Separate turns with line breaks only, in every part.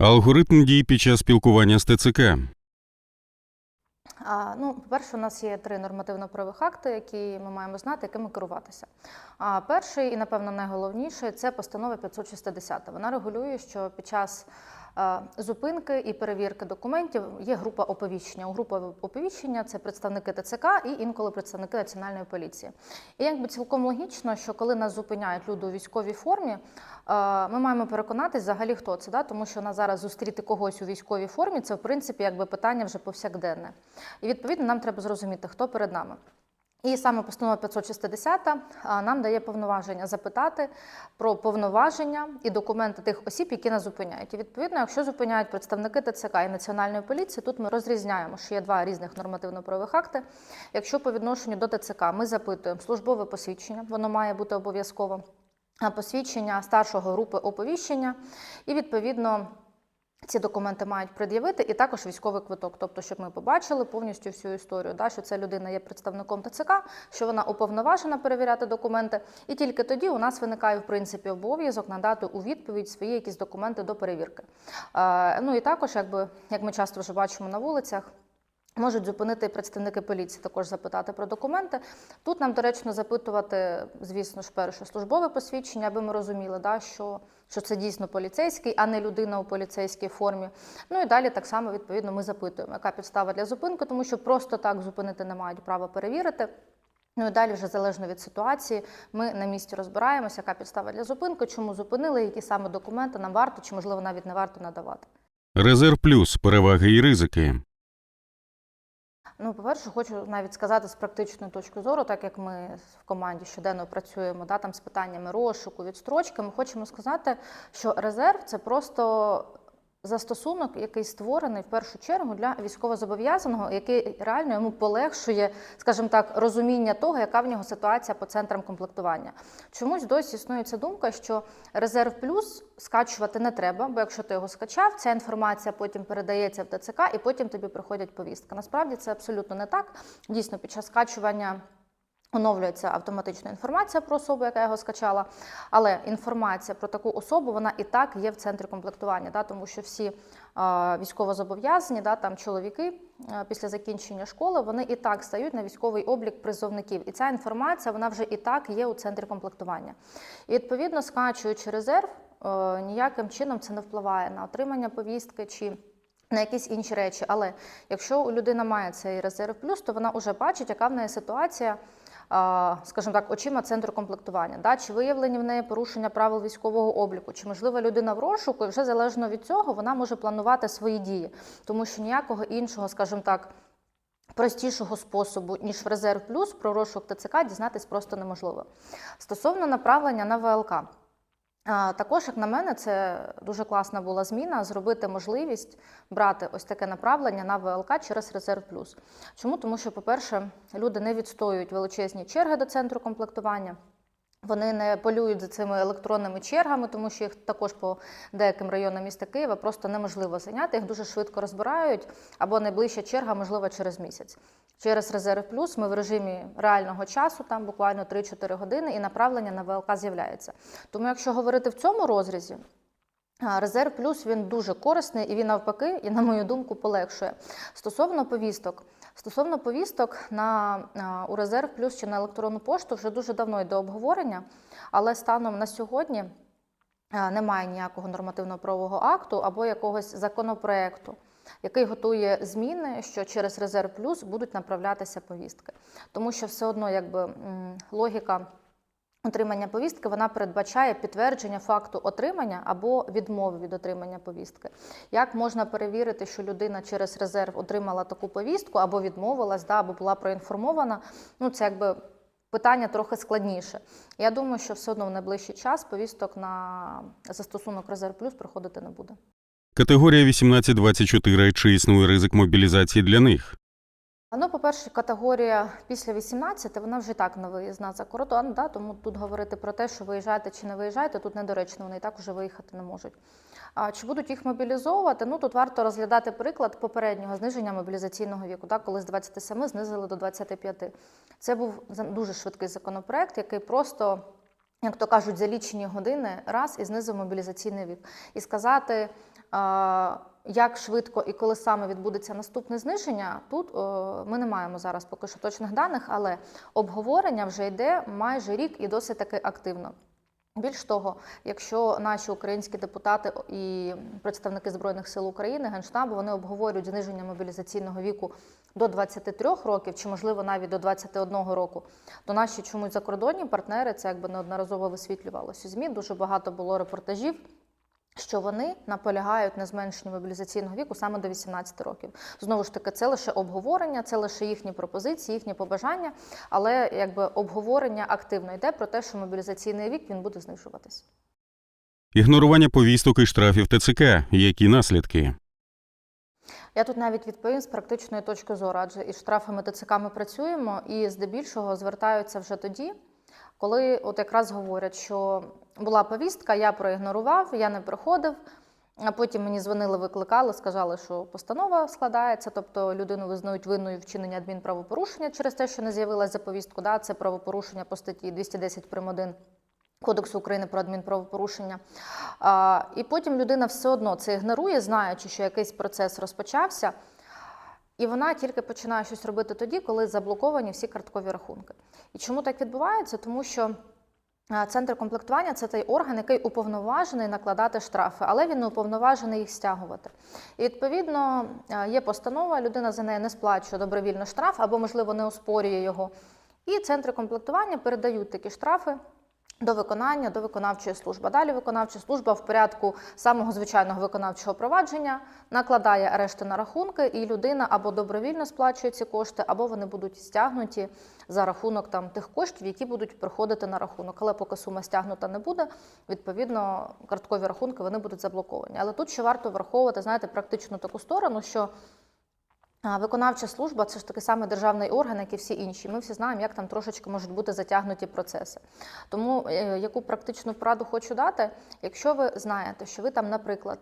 Алгоритм дій під час спілкування з ТЦК.
А, Ну, по-перше, у нас є три нормативно-правових акти, які ми маємо знати, якими керуватися. А перший і, напевно, найголовніший це постанова 560. Вона регулює, що під час зупинки і перевірки документів є група оповіщення. У групи оповіщення це представники ТЦК і інколи представники національної поліції. І якби цілком логічно, що коли нас зупиняють люди у військовій формі, ми маємо переконатись взагалі, хто це, да? тому що на зараз зустріти когось у військовій формі це в принципі якби питання вже повсякденне. І відповідно нам треба зрозуміти, хто перед нами. І саме постанова 560 нам дає повноваження запитати про повноваження і документи тих осіб, які нас зупиняють. І відповідно, якщо зупиняють представники ТЦК і Національної поліції, тут ми розрізняємо, що є два різних нормативно-правових акти. Якщо по відношенню до ТЦК ми запитуємо службове посвідчення, воно має бути обов'язково, посвідчення старшого групи оповіщення, і відповідно. Ці документи мають пред'явити і також військовий квиток, тобто, щоб ми побачили повністю всю історію, да, що ця людина є представником ТЦК, що вона уповноважена перевіряти документи, і тільки тоді у нас виникає в принципі обов'язок надати у відповідь свої якісь документи до перевірки. Е, ну і також, якби як ми часто вже бачимо на вулицях. Можуть зупинити і представники поліції, також запитати про документи. Тут нам доречно запитувати, звісно ж, перше службове посвідчення, аби ми розуміли, да, що, що це дійсно поліцейський, а не людина у поліцейській формі. Ну і далі так само відповідно ми запитуємо, яка підстава для зупинки, тому що просто так зупинити не мають права перевірити. Ну і далі, вже залежно від ситуації, ми на місці розбираємося, яка підстава для зупинки, чому зупинили, які саме документи нам варто, чи можливо навіть не варто надавати.
Резерв плюс переваги і ризики.
Ну, по-перше, хочу навіть сказати з практичної точки зору, так як ми в команді щоденно працюємо да, там, з питаннями розшуку, відстрочки, ми хочемо сказати, що резерв це просто застосунок, який створений в першу чергу для військовозобов'язаного, який реально йому полегшує, скажімо так, розуміння того, яка в нього ситуація по центрам комплектування. Чомусь досі існує ця думка, що резерв плюс скачувати не треба, бо якщо ти його скачав, ця інформація потім передається в ТЦК і потім тобі приходять повістки. Насправді це абсолютно не так. Дійсно, під час скачування. Оновлюється автоматична інформація про особу, яка його скачала, але інформація про таку особу вона і так є в центрі комплектування, да, тому що всі е, військовозобов'язані, да, там чоловіки е, після закінчення школи, вони і так стають на військовий облік призовників. І ця інформація вона вже і так є у центрі комплектування. І відповідно, скачуючи резерв, е, ніяким чином це не впливає на отримання повістки чи на якісь інші речі. Але якщо у людини має цей резерв плюс, то вона вже бачить, яка в неї ситуація скажімо так, очима центру комплектування, да? чи виявлені в неї порушення правил військового обліку, чи можлива людина в розшуку, і вже залежно від цього вона може планувати свої дії, тому що ніякого іншого, скажімо так. Простішого способу, ніж в резерв плюс, про розшук ТЦК дізнатись просто неможливо. Стосовно направлення на ВЛК. Також, як на мене, це дуже класна була зміна зробити можливість брати ось таке направлення на ВЛК через резерв плюс. Чому? Тому що, по-перше, люди не відстоюють величезні черги до центру комплектування. Вони не полюють за цими електронними чергами, тому що їх також по деяким районам міста Києва просто неможливо зайняти. Їх дуже швидко розбирають, або найближча черга, можливо, через місяць. Через резерв плюс ми в режимі реального часу, там буквально 3-4 години, і направлення на ВЛК з'являється. Тому, якщо говорити в цьому розрізі, Резерв плюс він дуже корисний і він навпаки, і на мою думку, полегшує. Стосовно повісток, стосовно повісток на а, у резерв плюс чи на електронну пошту вже дуже давно йде обговорення, але станом на сьогодні немає ніякого нормативно-правового акту або якогось законопроекту, який готує зміни, що через резерв плюс будуть направлятися повістки, тому що все одно, якби логіка. Отримання повістки вона передбачає підтвердження факту отримання або відмови від отримання повістки. Як можна перевірити, що людина через резерв отримала таку повістку або відмовилась, да, або була проінформована? Ну це якби питання трохи складніше. Я думаю, що все одно в найближчий час повісток на застосунок резерв плюс проходити не буде.
Категорія 18-24. Чи існує ризик мобілізації для них?
Ну, по-перше, категорія після 18, вона вже так не виїзна за кордон, да? тому тут говорити про те, що виїжджаєте чи не виїжджаєте, тут недоречно, вони і так вже виїхати не можуть. А чи будуть їх мобілізовувати? Ну, тут варто розглядати приклад попереднього зниження мобілізаційного віку, да? коли з 27 знизили до 25. Це був дуже швидкий законопроект, який просто як то кажуть, за лічені години раз і знизив мобілізаційний вік. І сказати, Як швидко і коли саме відбудеться наступне зниження, тут е, ми не маємо зараз поки що точних даних, але обговорення вже йде майже рік і досить таки активно. Більш того, якщо наші українські депутати і представники Збройних сил України, Генштабу, вони обговорюють зниження мобілізаційного віку до 23 років, чи можливо навіть до 21 року, то наші чомусь закордонні партнери це якби неодноразово висвітлювалося. ЗМІ дуже багато було репортажів. Що вони наполягають на зменшенні мобілізаційного віку саме до 18 років. Знову ж таки, це лише обговорення, це лише їхні пропозиції, їхні побажання, але якби обговорення активно йде про те, що мобілізаційний вік він буде знижуватись.
Ігнорування повісток і штрафів ТЦК. Які наслідки?
Я тут навіть відповім з практичної точки зору, адже із штрафами ТЦК ми працюємо і здебільшого звертаються вже тоді, коли от якраз говорять, що була повістка, я проігнорував, я не приходив. А потім мені дзвонили, викликали, сказали, що постанова складається, тобто людину визнають винною вчинення адмінправопорушення через те, що не з'явилася за повістку. Да, це правопорушення по статті 210 прим. 1 Кодексу України про адмінправопорушення. А, і потім людина все одно це ігнорує, знаючи, що якийсь процес розпочався. І вона тільки починає щось робити тоді, коли заблоковані всі карткові рахунки. І чому так відбувається? Тому що центр комплектування це той орган, який уповноважений накладати штрафи, але він не уповноважений їх стягувати. І відповідно є постанова, людина за неї не сплачує добровільно штраф або, можливо, не оспорює його. І центри комплектування передають такі штрафи. До виконання до виконавчої служби. Далі виконавча служба в порядку самого звичайного виконавчого провадження накладає арешти на рахунки, і людина або добровільно сплачує ці кошти, або вони будуть стягнуті за рахунок там тих коштів, які будуть приходити на рахунок. Але поки сума стягнута не буде, відповідно карткові рахунки вони будуть заблоковані. Але тут ще варто враховувати, знаєте, практично таку сторону, що. Виконавча служба це ж такий самий державний орган, як і всі інші. Ми всі знаємо, як там трошечки можуть бути затягнуті процеси. Тому е, яку практичну пораду хочу дати, якщо ви знаєте, що ви там, наприклад,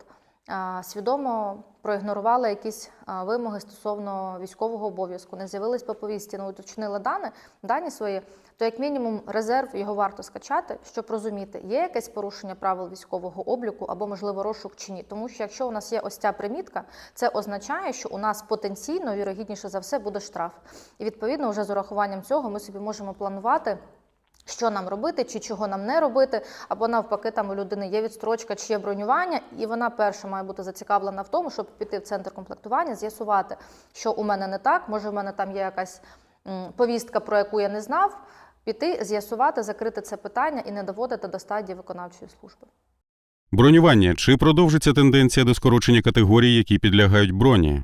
свідомо проігнорували якісь вимоги стосовно військового обов'язку, не з'явились по повісті, не уточнили дані, дані свої, то як мінімум резерв його варто скачати, щоб розуміти, є якесь порушення правил військового обліку або, можливо, розшук чи ні. Тому що якщо у нас є ось ця примітка, це означає, що у нас потенційно, вірогідніше за все, буде штраф. І відповідно, вже з урахуванням цього ми собі можемо планувати. Що нам робити, чи чого нам не робити, або навпаки, там у людини є відстрочка, чи є бронювання, і вона перша має бути зацікавлена в тому, щоб піти в центр комплектування, з'ясувати, що у мене не так, може, в мене там є якась повістка, про яку я не знав, піти, з'ясувати, закрити це питання і не доводити до стадії виконавчої служби.
Бронювання. Чи продовжиться тенденція до скорочення категорій, які підлягають броні?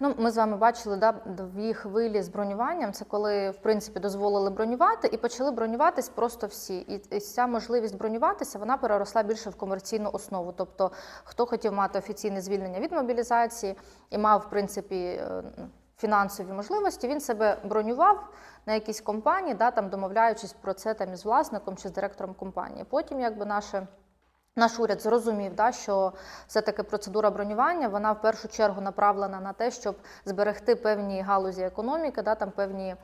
Ну, ми з вами бачили да, дві хвилі з бронюванням. Це коли в принципі дозволили бронювати і почали бронюватись просто всі. І, і ця можливість бронюватися вона переросла більше в комерційну основу. Тобто, хто хотів мати офіційне звільнення від мобілізації і мав в принципі е, фінансові можливості, він себе бронював на якійсь компанії, да, там домовляючись про це там із власником чи з директором компанії. Потім, якби наше. Наш уряд зрозумів, да, що все-таки процедура бронювання вона в першу чергу направлена на те, щоб зберегти певні галузі економіки, да, там певні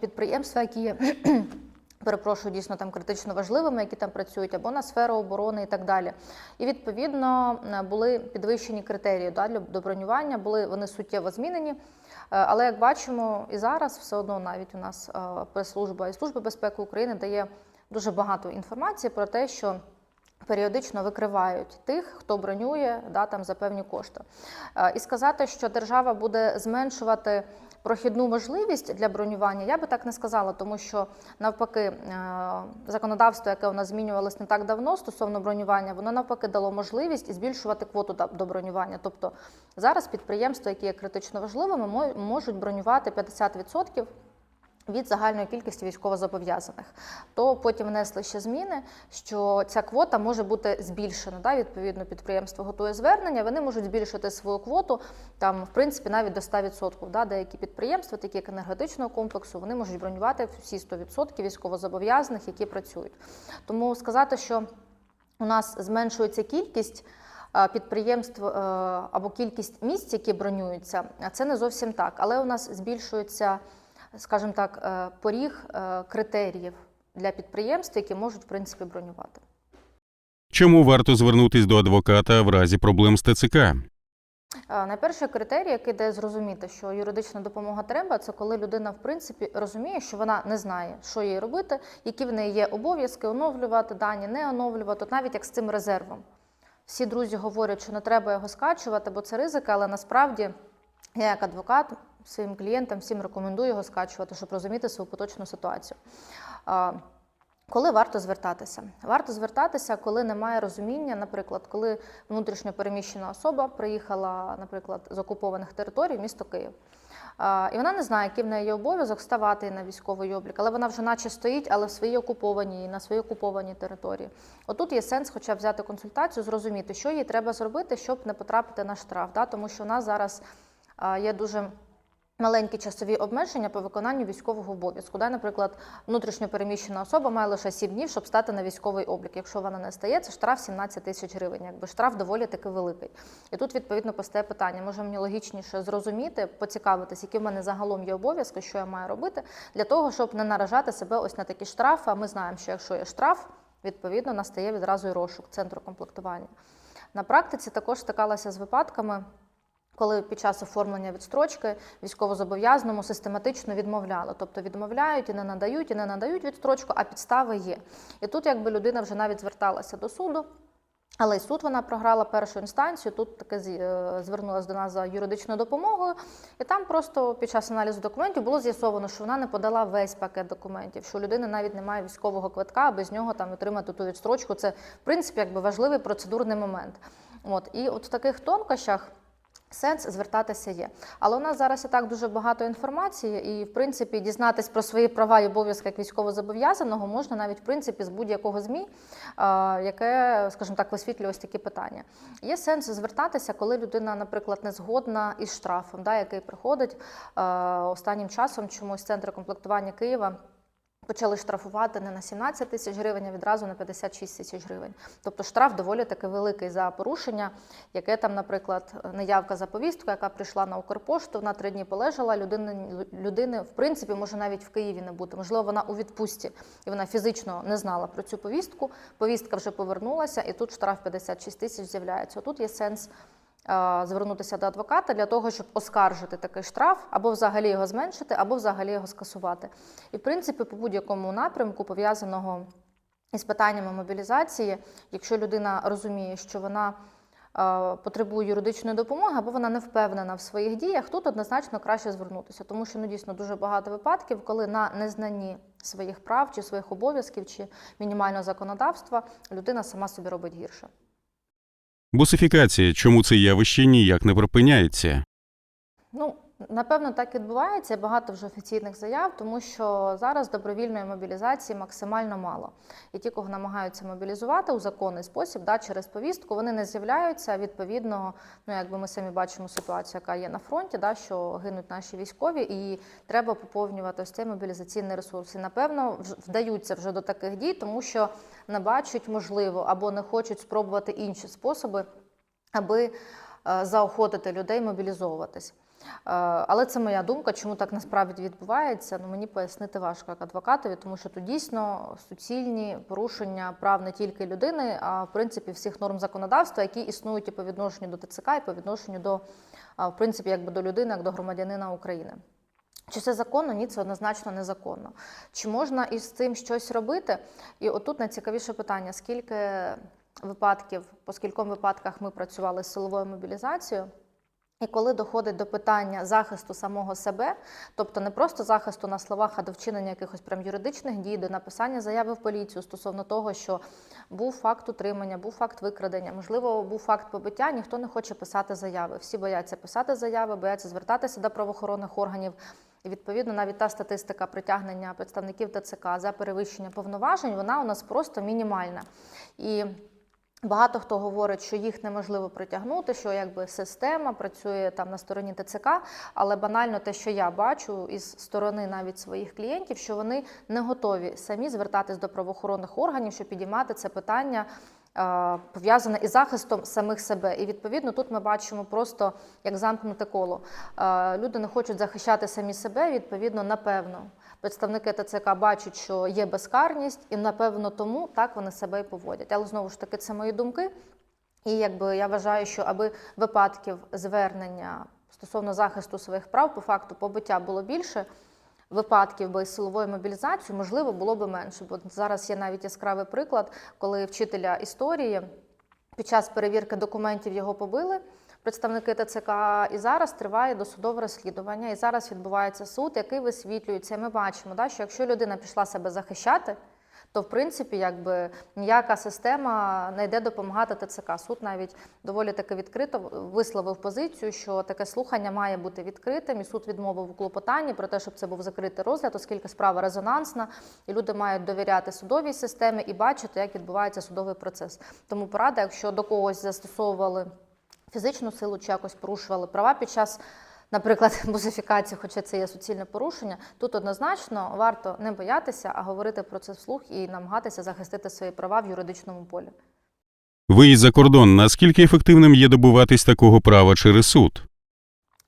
підприємства, які є. Перепрошую, дійсно там критично важливими, які там працюють, або на сферу оборони і так далі. І відповідно були підвищені критерії да, для бронювання, були вони суттєво змінені. Е, Але як бачимо, і зараз все одно навіть у нас е, прес-служба і служба безпеки України дає дуже багато інформації про те, що періодично викривають тих, хто бронює да, там, за певні кошти. Е, І сказати, що держава буде зменшувати прохідну можливість для бронювання, я би так не сказала, тому що навпаки е, законодавство, яке у нас змінювалось не так давно стосовно бронювання, воно навпаки дало можливість збільшувати квоту до бронювання. Тобто зараз підприємства, які є критично важливими, мо- можуть бронювати 50% від загальної кількості військовозобов'язаних. То потім внесли ще зміни, що ця квота може бути збільшена. Да? Відповідно, підприємство готує звернення, вони можуть збільшити свою квоту там, в принципі, навіть до 100%. Да? Деякі підприємства, такі як енергетичного комплексу, вони можуть бронювати всі 100% військовозобов'язаних, які працюють. Тому сказати, що у нас зменшується кількість. Підприємств е, або кількість місць, які бронюються, це не зовсім так. Але у нас збільшується, скажімо так, е, поріг е, критеріїв для підприємств, які можуть в принципі бронювати.
Чому варто звернутись до адвоката в разі проблем з ТЦК?
Е, Найперший критерій, який дає зрозуміти, що юридична допомога треба, це коли людина в принципі розуміє, що вона не знає, що їй робити, які в неї є обов'язки, оновлювати дані, не оновлювати, От навіть як з цим резервом. Всі друзі говорять, що не треба його скачувати, бо це ризик, але насправді я як адвокат своїм клієнтам всім рекомендую його скачувати, щоб розуміти свою поточну ситуацію. Коли варто звертатися? Варто звертатися, коли немає розуміння, наприклад, коли внутрішньо переміщена особа приїхала, наприклад, з окупованих територій в місто Київ. І вона не знає, який в неї є обов'язок ставати на військовий облік, але вона вже наче стоїть, але в своїй окупованій, на своїй окупованій території. Отут є сенс, хоча б взяти консультацію, зрозуміти, що їй треба зробити, щоб не потрапити на штраф. Тому що у нас зараз є дуже маленькі часові обмеження по виконанню військового обов'язку. Да? Наприклад, внутрішньо переміщена особа має лише 7 днів, щоб стати на військовий облік. Якщо вона не стає, це штраф 17 тисяч гривень. Якби штраф доволі таки великий. І тут відповідно постає питання: може мені логічніше зрозуміти, поцікавитись, які в мене загалом є обов'язки, що я маю робити, для того, щоб не наражати себе ось на такі штрафи. А ми знаємо, що якщо є штраф, відповідно настає відразу і розшук центру комплектування. На практиці також стикалася з випадками. Коли під час оформлення відстрочки військовозобов'язаному систематично відмовляли, тобто відмовляють і не надають, і не надають відстрочку, а підстави є. І тут, якби людина вже навіть зверталася до суду, але й суд вона програла першу інстанцію. Тут таки е, звернулася до нас за юридичною допомогою, і там просто під час аналізу документів було з'ясовано, що вона не подала весь пакет документів, що у людини навіть немає військового квитка, а без нього там отримати ту відстрочку. Це в принципі якби важливий процедурний момент. От і от в таких тонкощах. Сенс звертатися є. Але у нас зараз і так дуже багато інформації, і в принципі дізнатись про свої права і обов'язки як військовозобов'язаного можна навіть в принципі з будь-якого ЗМІ, яке, скажімо так, висвітлює ось такі питання. Є сенс звертатися, коли людина, наприклад, не згодна із штрафом, да, який приходить е, останнім часом чомусь центр комплектування Києва. Почали штрафувати не на 17 тисяч гривень, а відразу на 56 тисяч гривень. Тобто штраф доволі таки великий за порушення, яке там, наприклад, неявка за повістку, яка прийшла на Укрпошту, вона три дні полежала. Людини, людини, в принципі, може навіть в Києві не бути. Можливо, вона у відпустці і вона фізично не знала про цю повістку. Повістка вже повернулася, і тут штраф 56 тисяч з'являється. Тут є сенс звернутися до адвоката для того, щоб оскаржити такий штраф, або взагалі його зменшити, або взагалі його скасувати. І, в принципі, по будь-якому напрямку пов'язаного із питаннями мобілізації, якщо людина розуміє, що вона е, потребує юридичної допомоги, або вона не впевнена в своїх діях, тут однозначно краще звернутися, тому що ну дійсно дуже багато випадків, коли на незнанні своїх прав чи своїх обов'язків чи мінімального законодавства людина сама собі робить гірше.
Бусифікація. Чому це явище ніяк не припиняється?
Ну, напевно, так відбувається. Багато вже офіційних заяв, тому що зараз добровільної мобілізації максимально мало. І ті, кого намагаються мобілізувати у законний спосіб, да, через повістку, вони не з'являються. Відповідно, ну якби ми самі бачимо ситуацію, яка є на фронті, да, що гинуть наші військові, і треба поповнювати ось цей мобілізаційний ресурс. І напевно вдаються вже до таких дій, тому що не бачать можливо або не хочуть спробувати інші способи, аби е, заохотити людей мобілізовуватись. Е, Але це моя думка, чому так насправді відбувається. Ну мені пояснити важко як адвокатові, тому що тут дійсно суцільні порушення прав не тільки людини, а в принципі всіх норм законодавства, які існують і по відношенню до ТЦК, і по відношенню до в принципі якби до людини, як до громадянина України. Чи це законно? Ні, це однозначно незаконно. Чи можна із цим щось робити? І отут найцікавіше питання: скільки випадків, по скільком випадках ми працювали з силовою мобілізацією? І коли доходить до питання захисту самого себе, тобто не просто захисту на словах, а до вчинення якихось прям юридичних дій, до написання заяви в поліцію стосовно того, що був факт утримання, був факт викрадення, можливо, був факт побиття, ніхто не хоче писати заяви. Всі бояться писати заяви, бояться звертатися до правоохоронних органів. І відповідно навіть та статистика притягнення представників ТЦК за перевищення повноважень, вона у нас просто мінімальна. І Багато хто говорить, що їх неможливо притягнути, що якби система працює там на стороні ТЦК, але банально те, що я бачу із сторони навіть своїх клієнтів, що вони не готові самі звертатись до правоохоронних органів, щоб підіймати це питання е, пов'язане із захистом самих себе. І відповідно тут ми бачимо просто як замкнуте коло. Е, Люди не хочуть захищати самі себе, відповідно, напевно. Представники ТЦК бачать, що є безкарність, і напевно тому так вони себе і поводять. Але знову ж таки, це мої думки. І якби я вважаю, що аби випадків звернення стосовно захисту своїх прав, по факту побиття було більше, випадків би з силовою мобілізацією, можливо, було б менше. Бо зараз є навіть яскравий приклад, коли вчителя історії під час перевірки документів його побили. Представники ТЦК і зараз триває досудове розслідування, і зараз відбувається суд, який висвітлюється. Ми бачимо, да, що якщо людина пішла себе захищати, то в принципі якби ніяка система не йде допомагати ТЦК. Суд навіть доволі таки відкрито висловив позицію, що таке слухання має бути відкритим, і суд відмовив у клопотанні про те, щоб це був закритий розгляд, оскільки справа резонансна, і люди мають довіряти судовій системі і бачити, як відбувається судовий процес. Тому порада, якщо до когось застосовували фізичну силу чи якось порушували права під час. Наприклад, бузифікації, хоча це є суцільне порушення, тут однозначно варто не боятися, а говорити про це вслух і намагатися захистити свої права в юридичному полі.
Виїзд за кордон, наскільки ефективним є добуватись такого права через суд?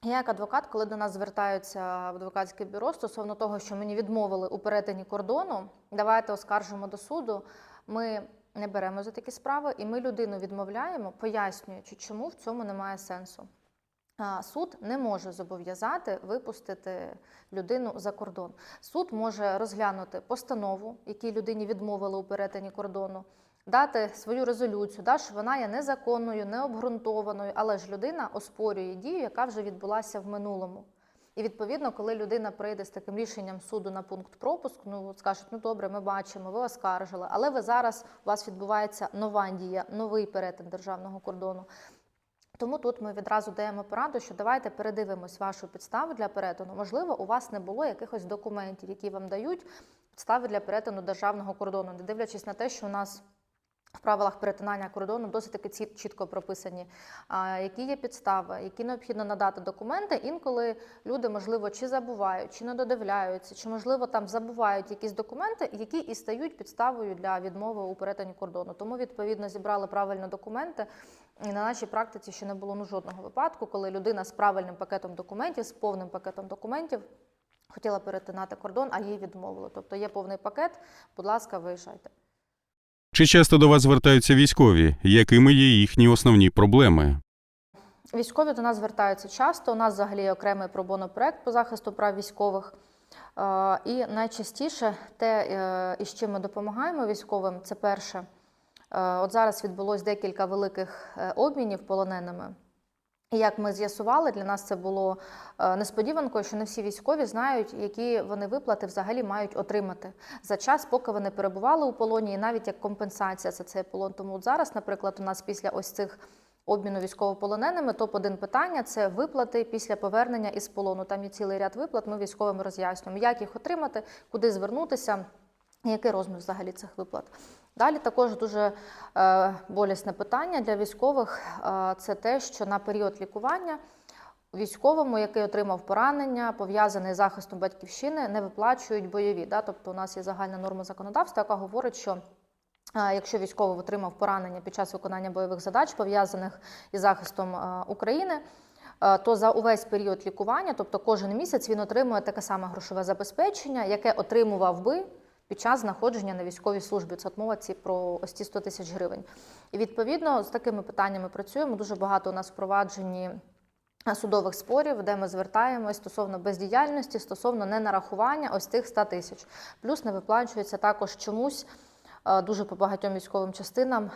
Я як адвокат, коли до нас звертаються в адвокатське бюро стосовно того, що мені відмовили у перетині кордону, давайте оскаржимо до суду. Ми не беремо за такі справи, і ми людину відмовляємо, пояснюючи, чому в цьому немає сенсу. Суд не може зобов'язати випустити людину за кордон. Суд може розглянути постанову, якій людині відмовили у перетині кордону, дати свою резолюцію, да, що вона є незаконною, необґрунтованою, але ж людина оспорює дію, яка вже відбулася в минулому. І відповідно, коли людина прийде з таким рішенням суду на пункт пропуску, ну скажуть, ну добре, ми бачимо, ви оскаржили, але ви зараз у вас відбувається нова дія, новий перетин державного кордону. Тому тут ми відразу даємо пораду, що давайте передивимось вашу підставу для перетину. Можливо, у вас не було якихось документів, які вам дають підстави для перетину державного кордону, не дивлячись на те, що у нас в правилах перетинання кордону досить таки чітко прописані, які є підстави, які необхідно надати документи. Інколи люди, можливо, чи забувають, чи не додивляються, чи можливо там забувають якісь документи, які і стають підставою для відмови у перетині кордону. Тому відповідно зібрали правильно документи. І на нашій практиці ще не було ну, жодного випадку, коли людина з правильним пакетом документів, з повним пакетом документів хотіла перетинати кордон, а їй відмовили. Тобто є повний пакет, будь ласка, виїжджайте.
Чи часто до вас звертаються військові? Якими є їхні основні проблеми?
Військові до нас звертаються часто. У нас взагалі окремий пробонопроект по захисту прав військових. Е, І найчастіше те, е, із чим ми допомагаємо військовим, це перше. е, От зараз відбулось декілька великих обмінів полоненими. І як ми з'ясували, для нас це було е, несподіванкою, що не всі військові знають, які вони виплати взагалі мають отримати за час, поки вони перебували у полоні, і навіть як компенсація за цей полон. Тому от зараз, наприклад, у нас після ось цих обміну військовополоненими топ 1 питання це виплати після повернення із полону. Там є цілий ряд виплат. Ми військовим роз'яснюємо, як їх отримати, куди звернутися. і Який розмір взагалі цих виплат? Далі також дуже е, болісне питання для військових е, це те, що на період лікування військовому, який отримав поранення, пов'язаний з захистом батьківщини, не виплачують бойові. Тобто у нас є загальна норма законодавства, яка говорить, що е, Якщо військовий отримав поранення під час виконання бойових задач, пов'язаних із захистом України, то за увесь період лікування, тобто кожен місяць, він отримує таке саме грошове забезпечення, яке отримував би під час знаходження на військовій службі. Це от мова ці про ось ці 100 тисяч гривень. І відповідно з такими питаннями працюємо. Дуже багато у нас впроваджені судових спорів, де ми звертаємось стосовно бездіяльності, стосовно ненарахування ось тих 100 тисяч. Плюс не виплачується також чомусь е, дуже по багатьом військовим частинам.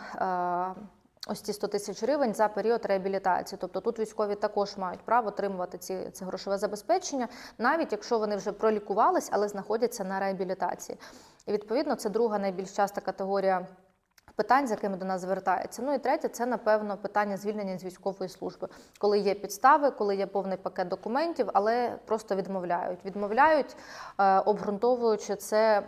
Ось ці 100 тисяч гривень за період реабілітації. Тобто тут військові також мають право отримувати ці, це грошове забезпечення, навіть якщо вони вже пролікувались, але знаходяться на реабілітації. І відповідно це друга найбільш часта категорія питань, з якими до нас звертаються. Ну і третє, це напевно питання звільнення з військової служби, коли є підстави, коли є повний пакет документів, але просто відмовляють. Відмовляють, е, обґрунтовуючи це,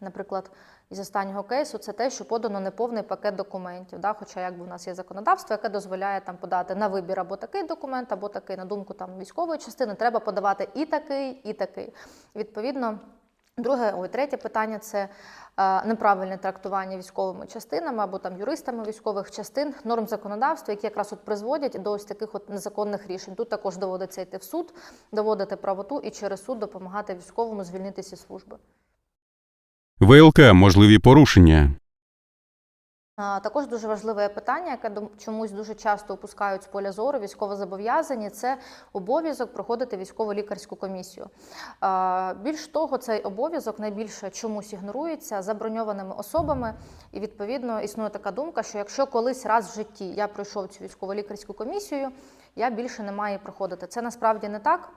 наприклад. Із останнього кейсу це те, що подано неповний пакет документів. Да? Хоча якби в нас є законодавство, яке дозволяє там подати на вибір або такий документ, або такий, на думку там військової частини, треба подавати і такий, і такий. Відповідно, Друге, ой, третє питання це е, неправильне трактування військовими частинами або там юристами військових частин норм законодавства, які якраз от призводять до ось таких от незаконних рішень. Тут також доводиться йти в суд, доводити правоту і через суд допомагати військовому звільнитися зі служби.
ВЛК можливі порушення.
Також дуже важливе питання, яке чомусь дуже часто опускають з поля зору військовозобов'язані, це обов'язок проходити військово-лікарську комісію. Більш того, цей обов'язок найбільше чомусь ігнорується заброньованими особами, і відповідно існує така думка, що якщо колись раз в житті я пройшов цю військово-лікарську комісію, я більше не маю проходити. Це насправді не так.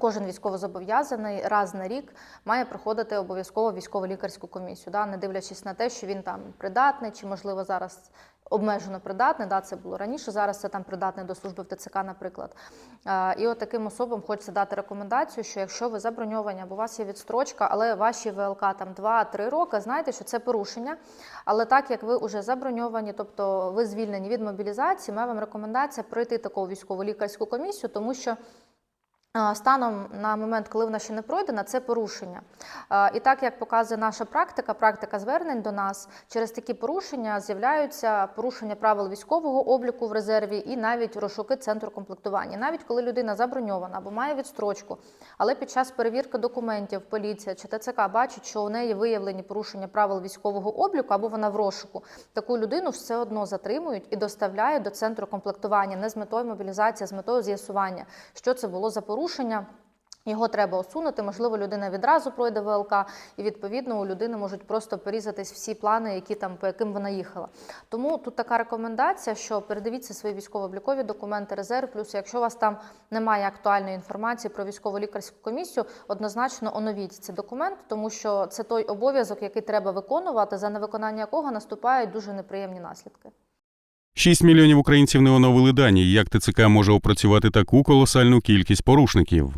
Кожен військовозобов'язаний раз на рік має проходити обов'язково військово-лікарську комісію, да, не дивлячись на те, що він там придатний, чи можливо зараз обмежено придатний. Да, це було раніше. Зараз це там придатний до служби в ТЦК, наприклад. А, і от таким особам хочеться дати рекомендацію, що якщо ви заброньовані, або у вас є відстрочка, але ваші ВЛК там 2-3 роки, знаєте, що це порушення. Але так як ви вже заброньовані, тобто ви звільнені від мобілізації, моя вам рекомендація пройти таку військово-лікарську комісію, тому що. Станом на момент, коли вона ще не пройдена, це порушення. І так як показує наша практика, практика звернень до нас, через такі порушення з'являються порушення правил військового обліку в резерві і навіть розшуки центру комплектування. Навіть коли людина заброньована або має відстрочку, але під час перевірки документів поліція чи ТЦК бачить, що у неї виявлені порушення правил військового обліку або вона в розшуку, таку людину все одно затримують і доставляють до центру комплектування не з метою мобілізації, а з метою з'ясування, що це було за порушення. Його треба усунути. Можливо, людина відразу пройде ВЛК, і відповідно у людини можуть просто порізатись всі плани, які там по яким вона їхала. Тому тут така рекомендація, що передивіться свої військово-облікові документи, резерв. Плюс, якщо у вас там немає актуальної інформації про військово-лікарську комісію, однозначно оновіть цей документ, тому що це той обов'язок, який треба виконувати, за невиконання якого наступають дуже неприємні наслідки.
6 мільйонів українців не оновили дані. Як ТЦК може опрацювати таку колосальну кількість порушників?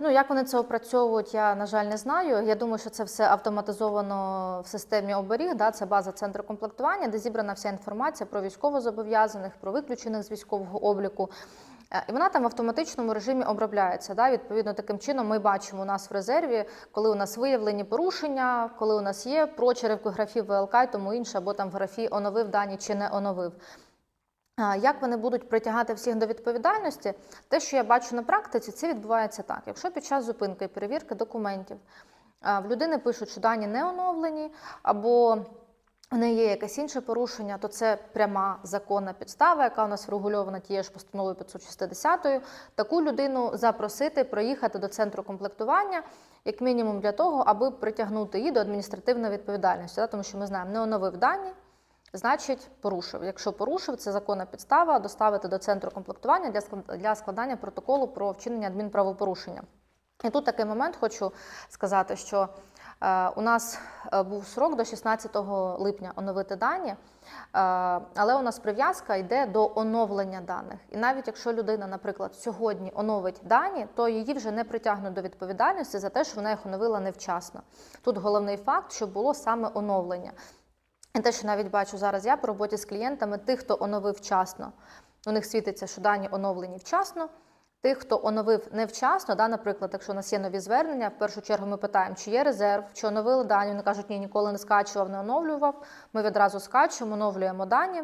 Ну, як вони це опрацьовують, я, на жаль, не знаю. Я думаю, що це все автоматизовано в системі оберіг. Да? Це база центру комплектування, де зібрана вся інформація про військовозобов'язаних, про виключених з військового обліку. Е, І вона там в автоматичному режимі обробляється. Да? Відповідно, таким чином ми бачимо у нас в резерві, коли у нас виявлені порушення, коли у нас є прочерк в графі ВЛК і тому інше, або там в графі оновив дані чи не оновив. Як вони будуть притягати всіх до відповідальності? Те, що я бачу на практиці, це відбувається так. Якщо під час зупинки і перевірки документів в людини пишуть, що дані не оновлені, або в неї є якесь інше порушення, то це пряма законна підстава, яка у нас врегульована тією ж постановою 560. Таку людину запросити проїхати до центру комплектування, як мінімум для того, аби притягнути її до адміністративної відповідальності, да, тому що ми знаємо, не оновив дані. Значить, порушив. Якщо порушив, це законна підстава доставити до центру комплектування для склад- для складання протоколу про вчинення адмінправопорушення. І тут такий момент хочу сказати, що у нас е, був срок до 16 липня оновити дані, е, але у нас прив'язка йде до оновлення даних. І навіть якщо людина, наприклад, сьогодні оновить дані, то її вже не притягнуть до відповідальності за те, що вона їх оновила невчасно. Тут головний факт, що було саме оновлення. І те, що навіть бачу зараз я по роботі з клієнтами, тих, хто оновив вчасно, у них світиться, що дані оновлені вчасно. Тих, хто оновив невчасно, да, наприклад, якщо у нас є нові звернення, в першу чергу ми питаємо, чи є резерв, чи оновили дані. Вони кажуть, ні, ніколи не скачував, не оновлював. Ми відразу скачуємо, оновлюємо дані.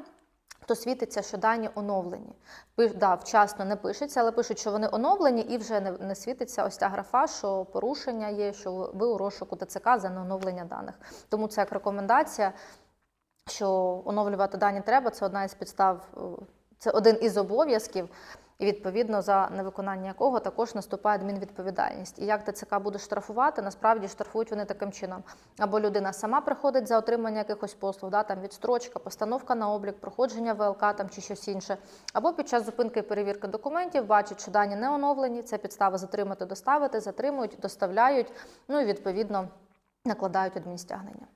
То світиться, що дані оновлені. Пи- Да, вчасно не пишеться, але пишуть, що вони оновлені, і вже не, не світиться ось ця графа, що порушення є, що ви у розшуку ТЦК за неоновлення даних. Тому це як рекомендація що оновлювати дані треба, це одна із підстав, е, це один із обов'язків, і відповідно за невиконання якого також наступає адмінвідповідальність. І як ТЦК буде штрафувати, насправді штрафують вони таким чином. Або людина сама приходить за отримання якихось послуг, да, там відстрочка, постановка на облік, проходження ВЛК там, чи щось інше. Або під час зупинки і перевірки документів бачать, що дані не оновлені, це підстава затримати, доставити, затримують, доставляють, ну і відповідно накладають адмінстягнення.